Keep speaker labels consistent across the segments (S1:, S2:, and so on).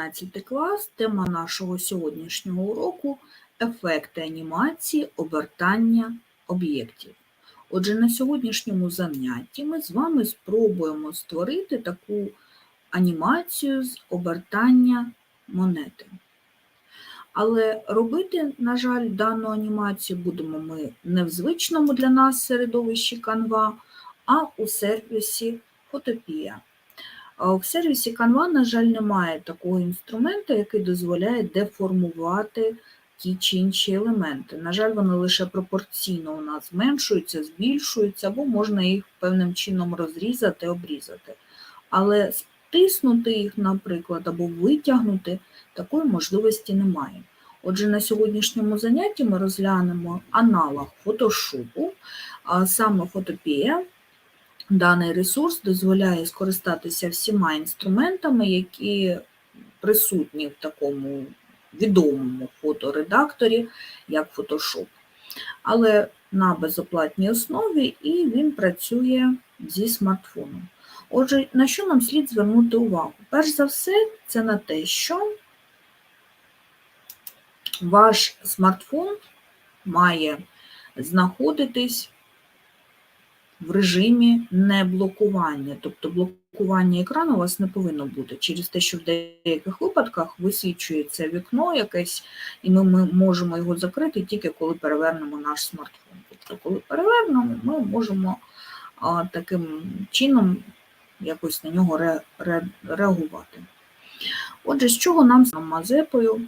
S1: 11 клас, тема нашого сьогоднішнього уроку ефекти анімації обертання об'єктів. Отже, на сьогоднішньому занятті ми з вами спробуємо створити таку анімацію з обертання монети. Але робити, на жаль, дану анімацію будемо ми не в звичному для нас середовищі Canva, а у сервісі Photopia. В сервісі Canva, на жаль, немає такого інструменту, який дозволяє деформувати ті чи інші елементи. На жаль, вони лише пропорційно у нас зменшуються, збільшуються, або можна їх певним чином розрізати, обрізати. Але стиснути їх, наприклад, або витягнути, такої можливості немає. Отже, на сьогоднішньому занятті ми розглянемо аналог фотошопу, саме фотопія. Даний ресурс дозволяє скористатися всіма інструментами, які присутні в такому відомому фоторедакторі, як Photoshop. Але на безоплатній основі і він працює зі смартфоном. Отже, на що нам слід звернути увагу? Перш за все, це на те, що ваш смартфон має знаходитись в режимі неблокування, тобто блокування екрану у вас не повинно бути через те, що в деяких випадках висвічується вікно якесь, і ми, можемо його закрити тільки коли перевернемо наш смартфон. Тобто, коли перевернемо, ми можемо таким чином якось на нього ре, ре, реагувати. Отже, з чого нам з мазепою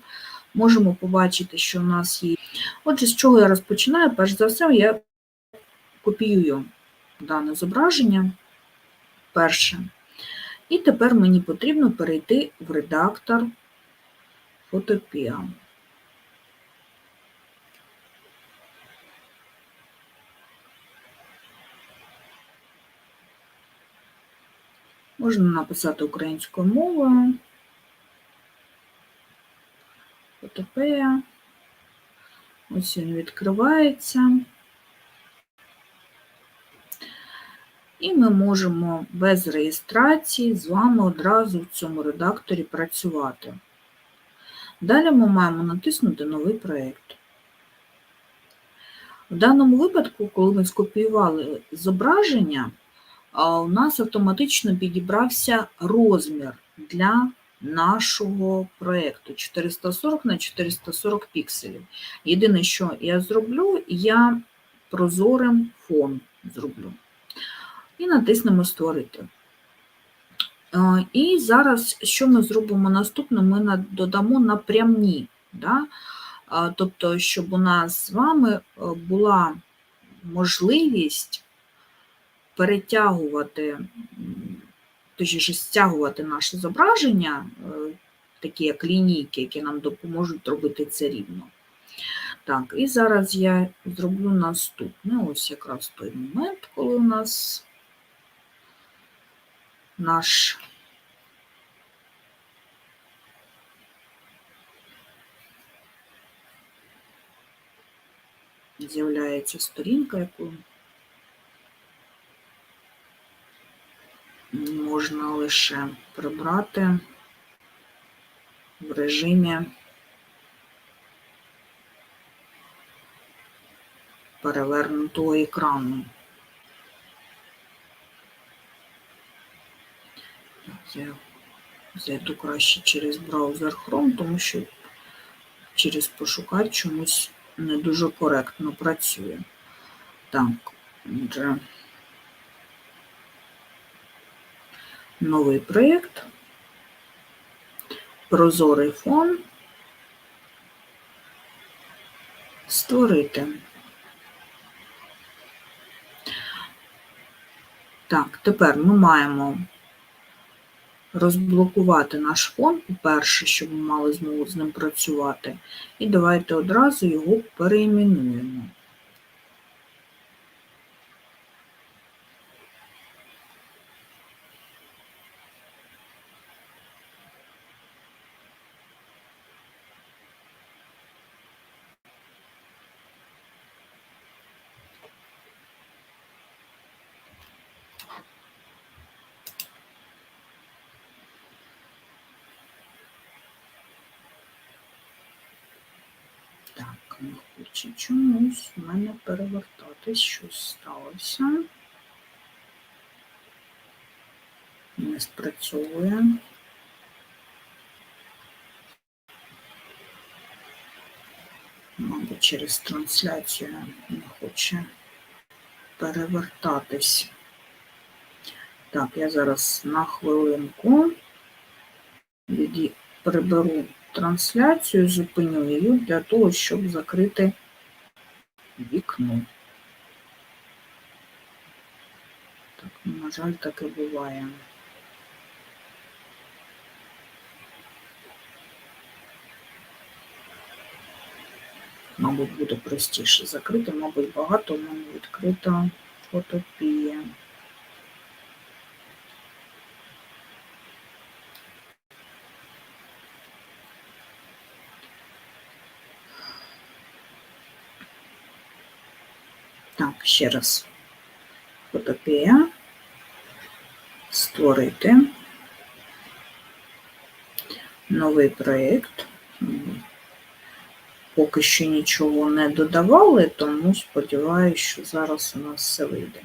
S1: можемо побачити, що в нас є. Отже, з чого я розпочинаю? Перш за все, я копіюю дане зображення перше. І тепер мені потрібно перейти в редактор Photopea. Можна написати українською мовою. Фотопея. Ось він відкривається. І ми можемо без реєстрації з вами одразу в цьому редакторі працювати. Далі ми маємо натиснути Новий проєкт. В даному випадку, коли ми скопіювали зображення, у нас автоматично підібрався розмір для нашого проєкту 440 на 440 пікселів. Єдине, що я зроблю, я прозорим фон зроблю і натиснемо Створити. І зараз, що ми зробимо наступне, ми додамо напрямні. Да? Тобто, щоб у нас з вами е, була можливість перетягувати, точніше, стягувати наше зображення, е, такі як лінійки, які нам допоможуть робити це рівно. Так, і зараз я зроблю наступне, ось якраз той момент, коли у нас наш з'являється сторінка, яку можна лише прибрати в режимі перевернутого екрану. Я зайду краще через браузер Chrome, тому що через пошукач чомусь не дуже коректно працює. Так, отже, новий проєкт, прозорий фон, створити. Так, тепер ми маємо розблокувати наш фон, по-перше, щоб ми мали змогу з ним працювати. І давайте одразу його переіменуємо. Чомусь в мене перевертатись, щось сталося. Не спрацьовує. Мабуть, через трансляцію не хоче перевертатись. Так, я зараз на хвилинку приберу трансляцію, зупиню її для того, щоб закрити вікно. Так, ну, на жаль, так і буває. Мабуть, буде простіше закрити, мабуть, багато в мене відкрита фотопія. Так, ще раз. Фотопія. Створити. Новий проєкт. Поки що нічого не додавали, тому сподіваюся, що зараз у нас все вийде.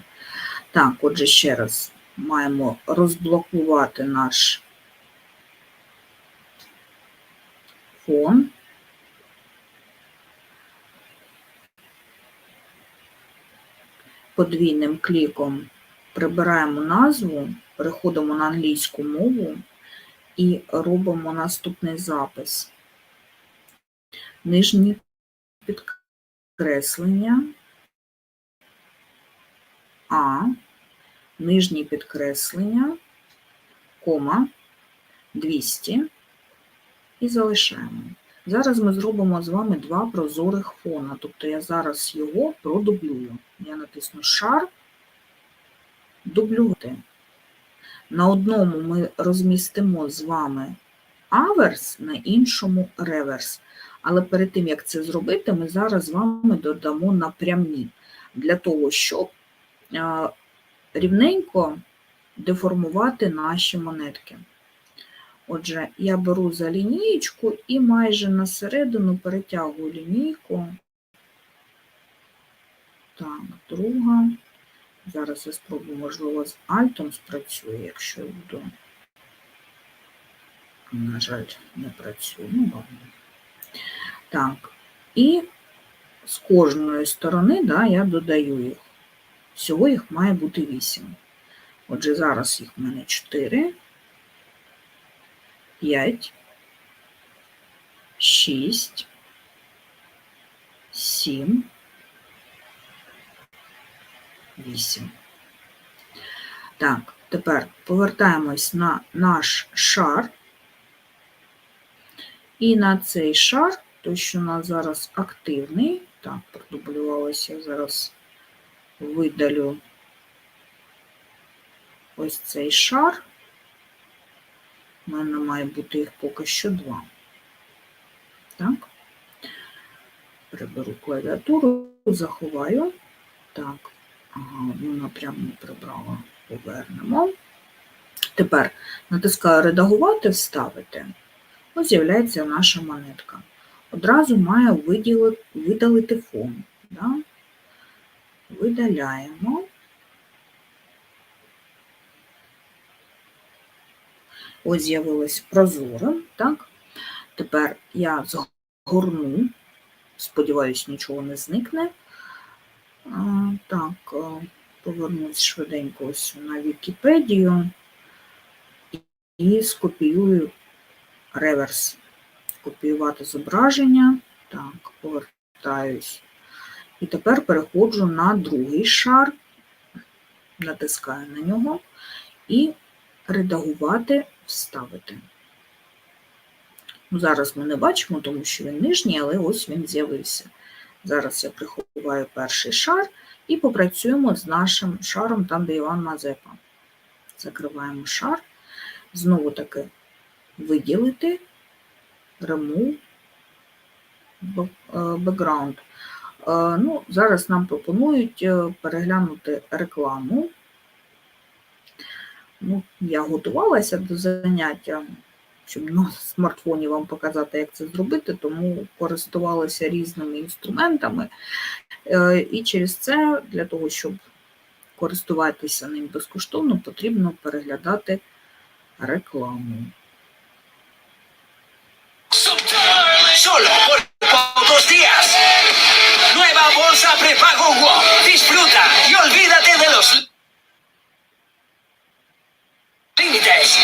S1: Так, отже, ще раз маємо розблокувати наш фон. Подвійним кліком прибираємо назву, переходимо на англійську мову і робимо наступний запис. Нижні підкреслення. А, нижні підкреслення, кома. 200 і залишаємо. Зараз ми зробимо з вами два прозорих фона, тобто я зараз його продублюю. Я натисну шар, дублювати. На одному ми розмістимо з вами аверс, на іншому реверс. Але перед тим, як це зробити, ми зараз з вами додамо напрямні, для того, щоб рівненько деформувати наші монетки. Отже, я беру за лінієчку і майже на середину перетягую лінійку. Так, друга. Зараз я спробую, можливо, з альтом спрацює, якщо я буду. На жаль, не працює. Ну, ладно. Так, і з кожної сторони да, я додаю їх. Всього їх має бути 8. Отже, зараз їх в мене 4. 5, 6, 7, 8. Так, тепер повертаємось на наш шар. І на цей шар, той, що у нас зараз активний, так, продублювалося, зараз видалю ось цей шар. У мене має бути їх поки що два. Так. Приберу клавіатуру, заховаю. Так, ага, одну напряму прибрала, повернемо. Тепер натискаю редагувати, вставити. Ось з'являється наша монетка. Одразу має виділити, видалити фон. Да? Видаляємо. Ось з'явилось прозорим, так? Тепер я згорну, сподіваюсь, нічого не зникне. Так, повернусь швиденько ось на Вікіпедію і скопіюю реверс. Копіювати зображення. Так, повертаюсь. І тепер переходжу на другий шар, натискаю на нього і редагувати, вставити. Ну, Зараз ми не бачимо, тому що він нижній, але ось він з'явився. Зараз я приховаю перший шар і попрацюємо з нашим шаром, там, де Іван Мазепа. Закриваємо шар. Знову таки виділити, remove, background. Ну, Зараз нам пропонують е, переглянути рекламу. Ну, Я готувалася до заняття, щоб на смартфоні вам показати, як це зробити, тому користувалася різними інструментами. Е, І через це, для того, щоб користуватися ним безкоштовно, потрібно переглядати рекламу.
S2: Nueva bolsa prepago WOM. Disfruta y olvídate de los límites.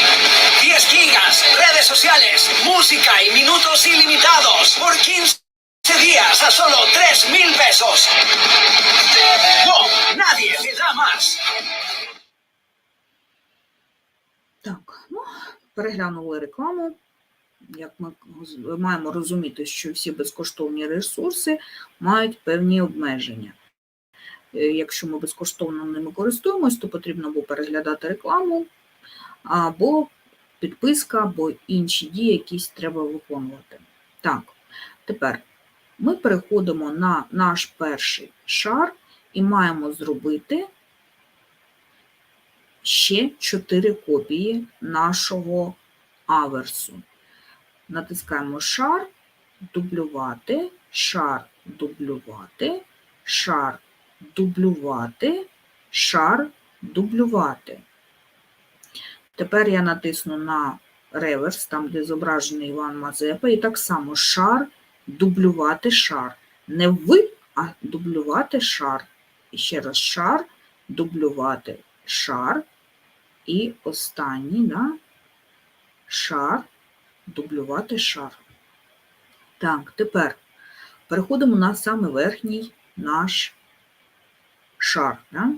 S2: 10 gigas, redes sociales, música y minutos ilimitados por 15 días a solo 3 mil pesos. WOM, nadie te da más.
S1: Так, ну, переглянули рекламу. Як ми маємо розуміти, що всі безкоштовні ресурси мають певні обмеження. Е, Якщо ми безкоштовно ними користуємось, то потрібно або переглядати рекламу, або підписка, або інші дії, якісь треба виконувати. Так, тепер ми переходимо на наш перший шар і маємо зробити ще 4 копії нашого аверсу. Натискаємо шар, дублювати, шар, дублювати, шар, дублювати, шар, дублювати. Тепер я натисну на реверс, там, де зображений Іван Мазепа, і так само шар, дублювати шар. Не ви, а дублювати шар. І ще раз шар, дублювати шар. І останній, да? шар, дублювати шар. Так, тепер переходимо на саме верхній наш шар. Да?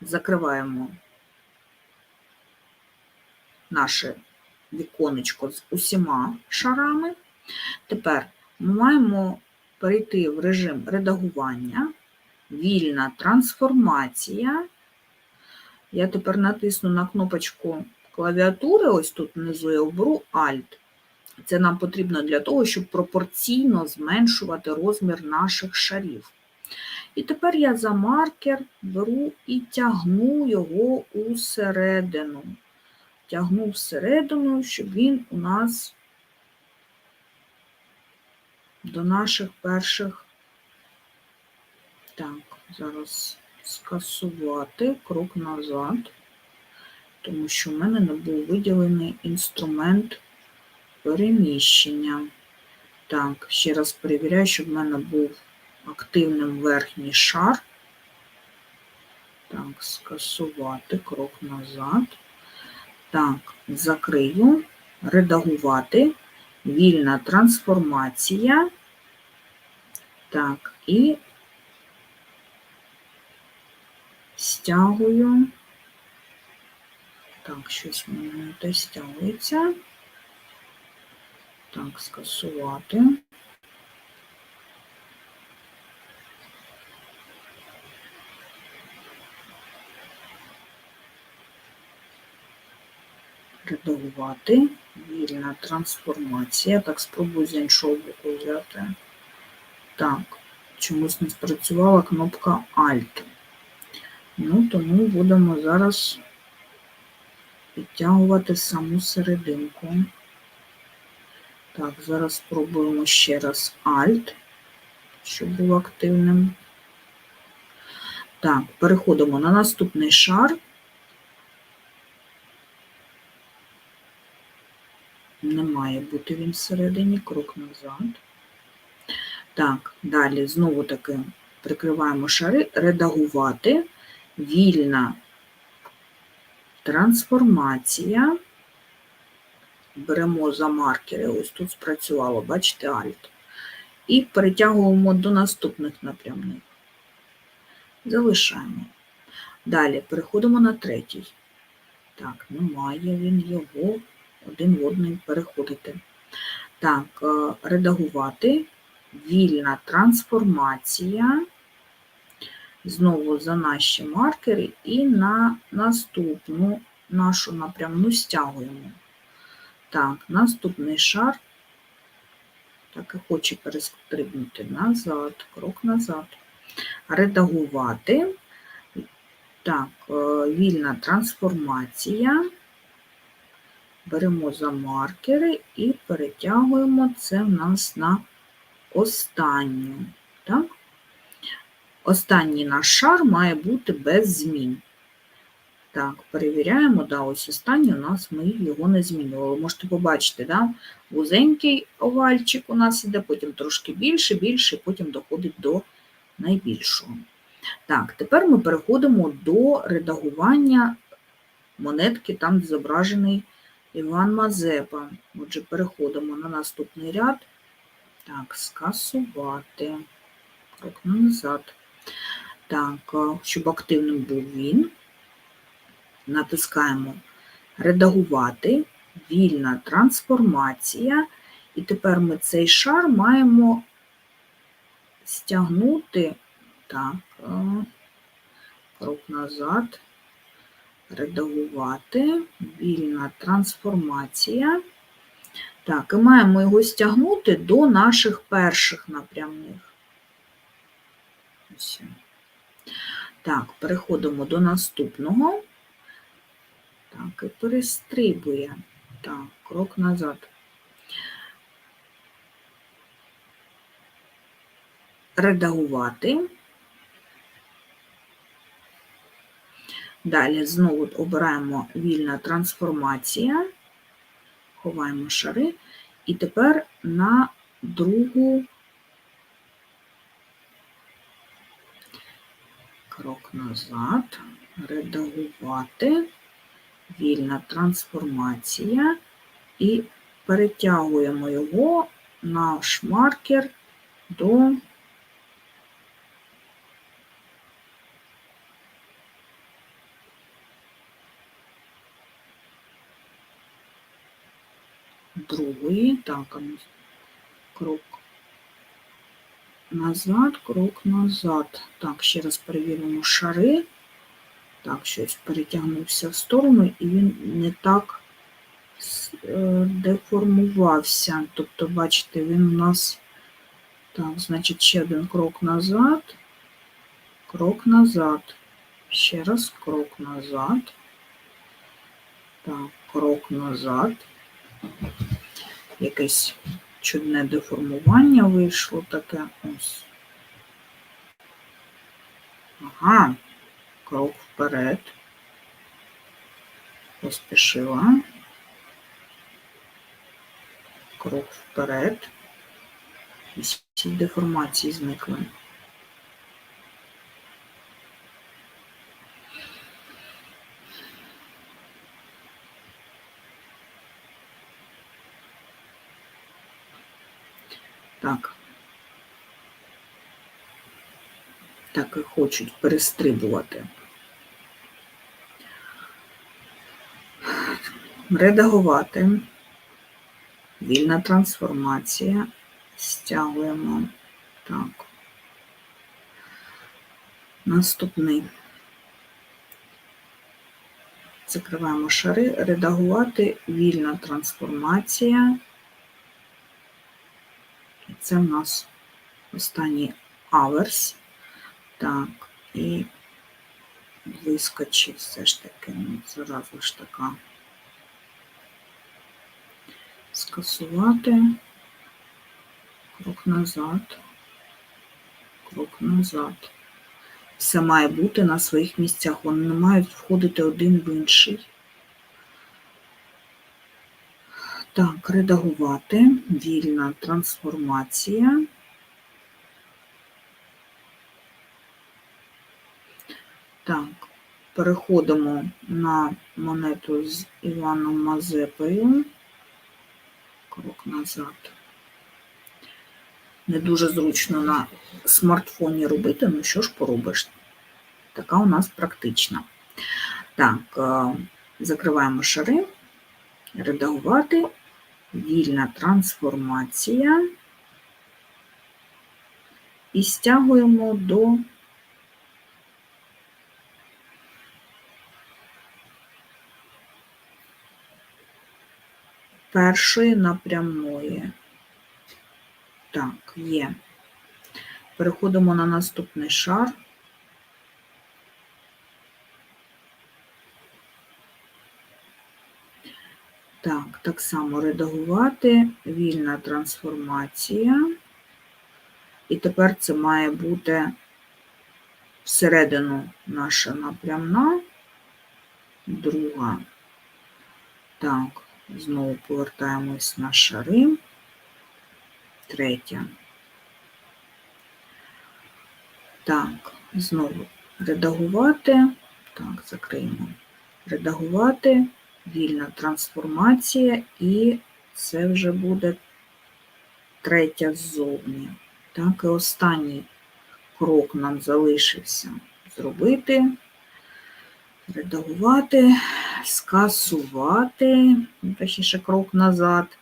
S1: Закриваємо наше віконечко з усіма шарами. Тепер ми маємо перейти в режим редагування, вільна трансформація. Я тепер натисну на кнопочку клавіатури, ось тут внизу я оберу Alt. Це нам потрібно для того, щоб пропорційно зменшувати розмір наших шарів. І тепер я за маркер беру і тягну його усередину. Тягну всередину, щоб він у нас до наших перших. Так, зараз скасувати крок назад, тому що в мене не був виділений інструмент переміщення. Так, ще раз перевіряю, щоб в мене був активним верхній шар. Так, скасувати крок назад. Так, закрию, редагувати, вільна трансформація. Так, і стягую. Так, щось в мене стягується. Так, скасувати. Редагувати. Вільна трансформація. Так, спробую з іншого боку взяти. Так, чомусь не спрацювала кнопка Alt. Ну, тому будемо зараз підтягувати саму серединку. Так, зараз спробуємо ще раз Alt, щоб був активним. Так, переходимо на наступний шар. Не має бути він всередині, крок назад. Так, далі знову таки прикриваємо шари, редагувати, вільна трансформація. Беремо за маркери, ось тут спрацювало, бачите, Alt. І перетягуємо до наступних напрямних. Залишаємо. Далі переходимо на третій. Так, немає він його один в один переходити. Так, е, редагувати, вільна трансформація. Знову за наші маркери і на наступну нашу напрямну стягуємо. Так, наступний шар. Так, і хоче перестрибнути назад, крок назад. Редагувати. Так, е, вільна трансформація. Беремо за маркери і перетягуємо це в нас на останню. Так? Останній наш шар має бути без змін. Так, перевіряємо, да, ось останній у нас ми його не змінювали. Можете побачити, да, вузенький овальчик у нас іде, потім трошки більше, більше, потім доходить до найбільшого. Так, тепер ми переходимо до редагування монетки, там зображений Іван Мазепа. Отже, переходимо на наступний ряд. Так, скасувати. Крок назад. Так, щоб активним був він, натискаємо Редагувати, вільна трансформація. І тепер ми цей шар маємо стягнути. Так, крок назад. Редагувати, вільна трансформація. Так, і маємо його стягнути до наших перших напрямних. Ось. Так, переходимо до наступного. Так, і перестрибує. Так, крок назад. Редагувати. Далі знову обираємо вільна трансформація, ховаємо шари, і тепер на другу крок назад, редагувати, вільна трансформація. І перетягуємо його наш маркер до другої. Так, ну, крок назад, крок назад. Так, ще раз перевіримо шари. Так, щось перетягнувся в сторону, і він не так е, деформувався. Тобто, бачите, він у нас. Так, значить, ще один крок назад, крок назад. Ще раз крок назад. Так, крок назад. Якесь чудне деформування вийшло таке. Ось. Ага, крок вперед. Поспішила. Крок вперед. І всі деформації зникли. Так. Так і хочуть перестрибувати. Редагувати. Вільна трансформація. Стягуємо. Так. Наступний. Закриваємо шари. Редагувати. Вільна трансформація. І це в нас останній аверс. Так, і вискочить все ж таки, ну, зараза ж така. Скасувати. Крок назад. Крок назад. Все має бути на своїх місцях. Вони не мають входити один в інший. Так, редагувати. Вільна трансформація. Так, переходимо на монету з Іваном Мазепою. Крок назад. Не дуже зручно на смартфоні робити, ну що ж поробиш? Така у нас практична. Так, е, закриваємо шари, редагувати, вільна трансформація. І стягуємо до першої напрямної. Так, є. Переходимо на наступний шар. Так, так само редагувати, вільна трансформація. І тепер це має бути всередину наша напрямна, друга. Так, знову повертаємось на шари. Третя. Так, знову редагувати. Так, закриємо. Редагувати, вільна трансформація, і це вже буде третя ззовні. Так, і останній крок нам залишився зробити, редагувати, скасувати, ну, точніше крок назад,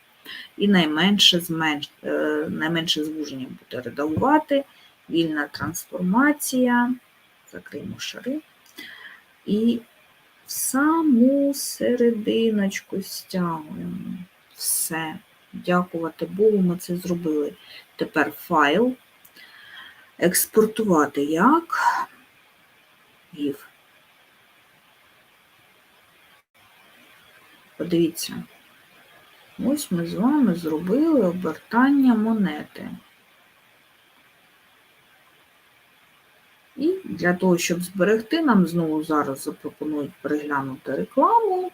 S1: і найменше, зменш... е, найменше звуження буде редагувати, вільна трансформація, закриємо шари, і в саму серединочку стягуємо. Все. Дякувати Богу, ми це зробили. Тепер файл. Експортувати як GIF. Подивіться, ось ми з вами зробили обертання монети. І для того, щоб зберегти, нам знову зараз запропонують переглянути рекламу.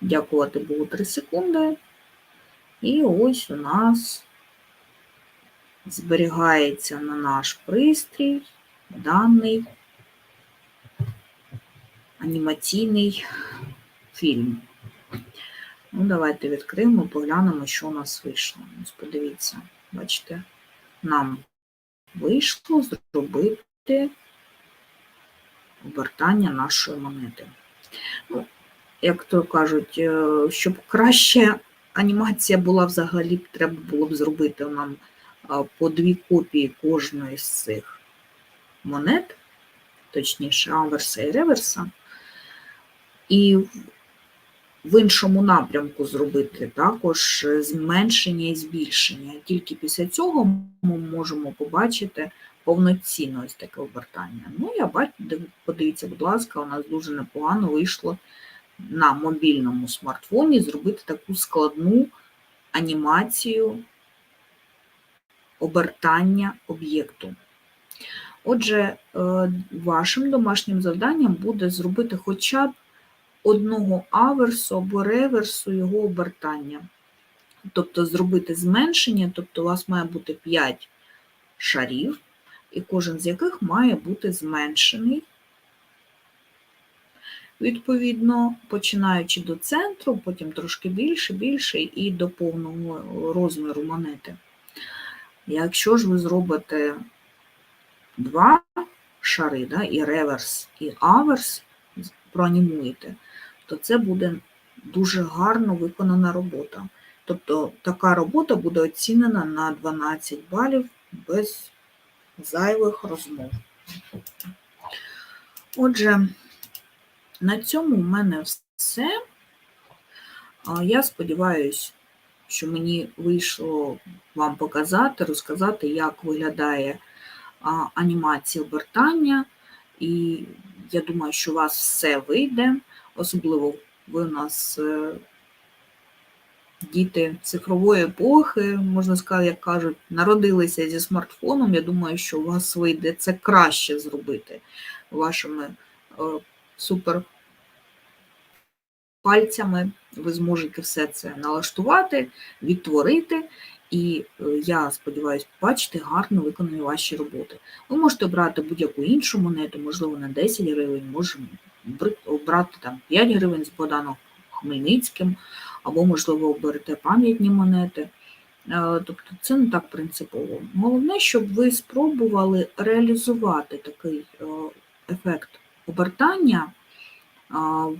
S1: Дякувати Богу 3 секунди. І ось у нас зберігається на наш пристрій даний анімаційний фільм. Ну, давайте відкриємо, поглянемо, що у нас вийшло. Ось подивіться, бачите, нам вийшло зробити обертання нашої монети. Ну, як то кажуть, е, щоб краще анімація була взагалі, треба було б зробити нам по дві копії кожної з цих монет, точніше, аверса і реверса, і в- іншому напрямку зробити також е, зменшення і збільшення. Тільки після цього ми можемо побачити повноцінно ось таке обертання. Ну, я бачу, подивіться, будь ласка, у нас дуже непогано вийшло на мобільному смартфоні зробити таку складну анімацію обертання об'єкту. Отже, е, вашим домашнім завданням буде зробити хоча б одного аверсу або реверсу його обертання. Тобто зробити зменшення, тобто у вас має бути 5 шарів, і кожен з яких має бути зменшений. Відповідно, починаючи до центру, потім трошки більше, більше і до повного розміру монети. Якщо ж ви зробите два шари, да, і реверс, і аверс проанімуєте, то це буде дуже гарно виконана робота. Тобто така робота буде оцінена на 12 балів без зайвих розмов. Отже, на цьому в мене все. Я сподіваюся, що мені вийшло вам показати, розказати, як виглядає анімація обертання. І я думаю, що у вас все вийде. Особливо ви у нас е, діти цифрової епохи, можна сказати, як кажуть, народилися зі смартфоном. Я думаю, що у вас вийде це краще зробити вашими е, супер пальцями. Ви зможете все це налаштувати, відтворити. І е, я сподіваюся, побачити гарно виконані ваші роботи. Ви можете обрати будь-яку іншу монету, можливо, на 10 гривень, можемо обрати там 5 гривень з Богданом Хмельницьким, або, можливо, оберете пам'ятні монети. Е, Тобто це не так принципово. Головне, щоб ви спробували реалізувати такий е, ефект обертання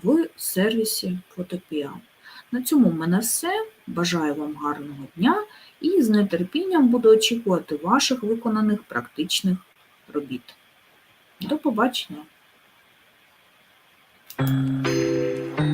S1: в сервісі Фотопіа. На цьому в мене все. Бажаю вам гарного дня і з нетерпінням буду очікувати ваших виконаних практичних робіт. До побачення! Thank you.